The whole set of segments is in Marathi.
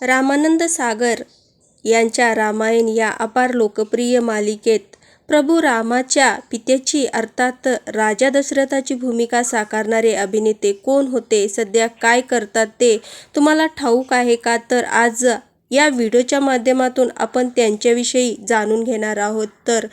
रामानंद सागर यांच्या रामायण या अपार लोकप्रिय मालिकेत प्रभू रामाच्या पित्याची अर्थात राजा दशरथाची भूमिका साकारणारे अभिनेते कोण होते सध्या काय करतात ते तुम्हाला ठाऊक आहे का? तर आज या व्हिडिओच्या माध्यमातून आपण त्यांच्याविषयी जाणून घेणार आहोत. तर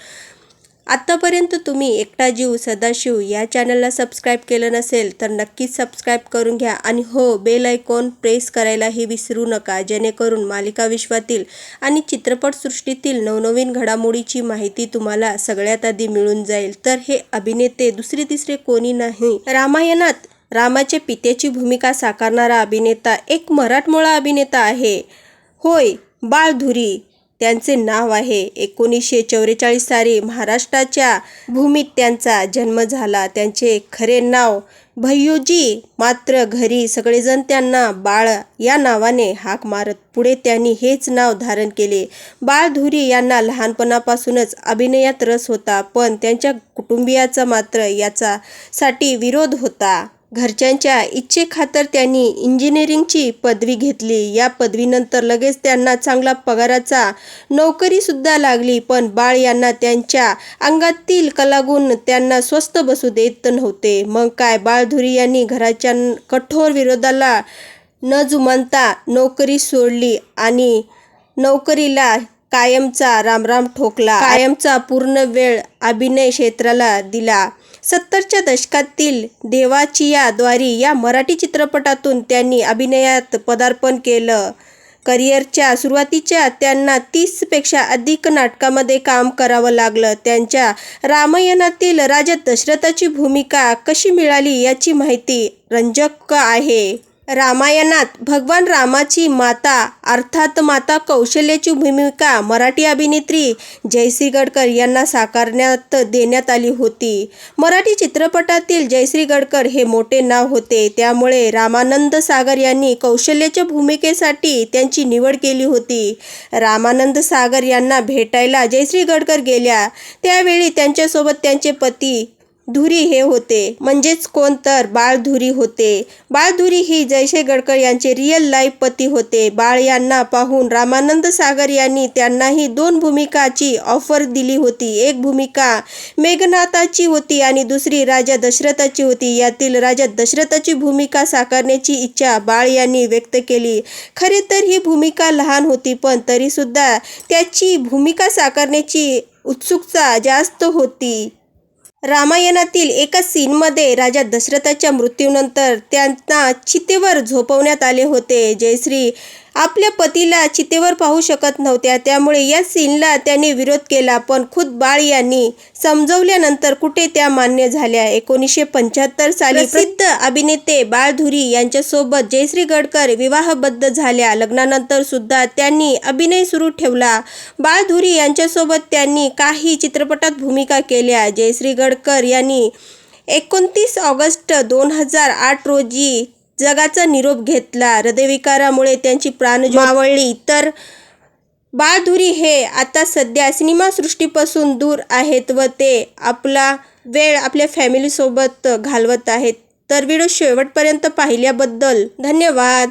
आत्तापर्यंत तुम्ही एकटा जीव सदाशिव या चॅनलला सबस्क्राईब केलं नसेल तर नक्कीच सबस्क्राईब करून घ्या. आणि हो बेल आयकॉन प्रेस करायलाही विसरू नका. जेणेकरून मालिका विश्वातील आणि चित्रपटसृष्टीतील नवनवीन घडामोडीची माहिती तुम्हाला सगळ्यात आधी मिळून जाईल. तर हे अभिनेते दुसरे तिसरे कोणी नाही. रामायणात रामाच्या पित्याची भूमिका साकारणारा अभिनेता एक मराठमोळा अभिनेता आहे. होय बाळधुरी. त्यांचे नाव आहे. एकोणीसशे चौवेचाळीस साली महाराष्ट्राच्या भूमीत त्यांचा जन्म झाला. त्यांचे खरे नाव भय्यूजी. मात्र घरी सगळेजण त्यांना बाळ या नावाने हाक मारत पुढे त्यांनी हेच नाव धारण केले. बाळधुरी यांना लहानपणापासूनच अभिनयात रस होता पण त्यांच्या कुटुंबियाचा मात्र याचा साठी विरोध होता. घरच्यांच्या इच्छेखातर त्यांनी इंजिनिअरिंगची पदवी घेतली. या पदवीनंतर लगेच त्यांना चांगला पगाराचा नोकरीसुद्धा लागली पण बाळ यांना त्यांच्या अंगातील कलागुण त्यांना स्वस्त बसू देत नव्हते. मग काय? बाळधुरी यांनी घराच्या कठोर विरोधाला न जुमानता नोकरी सोडली आणि नोकरीला कायमचा रामराम ठोकला. कायमचा पूर्ण वेळ अभिनय क्षेत्राला दिला. सत्तरच्या दशकातील देवाचिया द्वारी या मराठी चित्रपटातून त्यांनी अभिनयात पदार्पण केलं. करिअरच्या सुरुवातीच्या त्यांना तीसपेक्षा अधिक नाटकामध्ये काम करावं लागलं. त्यांच्या रामायणातील राजा दशरथाची भूमिका कशी मिळाली याची माहिती रंजक आहे. रामायणात भगवान रामाची माता अर्थात माता कौशल्याची भूमिका मराठी अभिनेत्री जयश्री गडकर यांना साकारण्यात देण्यात आली होती. मराठी चित्रपटातील जयश्री गडकर हे मोठे नाव होते. त्यामुळे रामानंद सागर यांनी कौशल्याच्या भूमिकेसाठी त्यांची निवड केली होती. रामानंद सागर यांना भेटायला जयश्री गडकर गेल्या. त्यावेळी त्यांच्यासोबत त्यांचे पती धुरी हे होते. म्हणजेच कोण तर बाळधुरी होते. बाळधुरी ही जयशे गडकर यांचे रिअल लाईफ पती होते. बाळ यांना पाहून रामानंद सागर यांनी त्यांनाही दोन भूमिकाची ऑफर दिली होती. एक भूमिका मेघनाथाची होती आणि दुसरी राजा दशरथाची होती. यातील राजा दशरथाची भूमिका साकारण्याची इच्छा बाळ यांनी व्यक्त केली. खरे तर ही भूमिका लहान होती पण तरीसुद्धा त्याची भूमिका साकारण्याची उत्सुकता जास्त होती. रामायणातील एका सीनमध्ये राजा दशरथाच्या मृत्यूनंतर त्यांना चितेवर झोपवण्यात आले होते. जयश्री आपल्या पतीला चितेवर पाहू शकत नव्हत्या. त्यामुळे या सीनला त्यांनी विरोध केला पण खुद बाळ यांनी समजवल्यानंतर कुठे त्या मान्य झाल्या? एकोणीसशे पंच्याहत्तर साली प्रसिद्ध अभिनेते बाळधुरी यांच्यासोबत जयश्री गडकर विवाहबद्ध झाल्या. लग्नानंतर सुद्धा त्यांनी अभिनय सुरू ठेवला. बाळधुरी यांच्यासोबत त्यांनी काही चित्रपटात भूमिका केल्या. जयश्री गडकर यांनी एकोणतीस ऑगस्ट दोन हजार आठ रोजी जगाचा निरोप घेतला. हृदयविकारामुळे त्यांची प्राणज्योत मावळली. तर बाळधुरी हे आता सध्या सिनेमासृष्टीपासून दूर आहेत व ते आपला वेळ आपल्या फॅमिलीसोबत घालवत आहेत. तर व्हिडिओ शेवटपर्यंत पाहिल्याबद्दल धन्यवाद.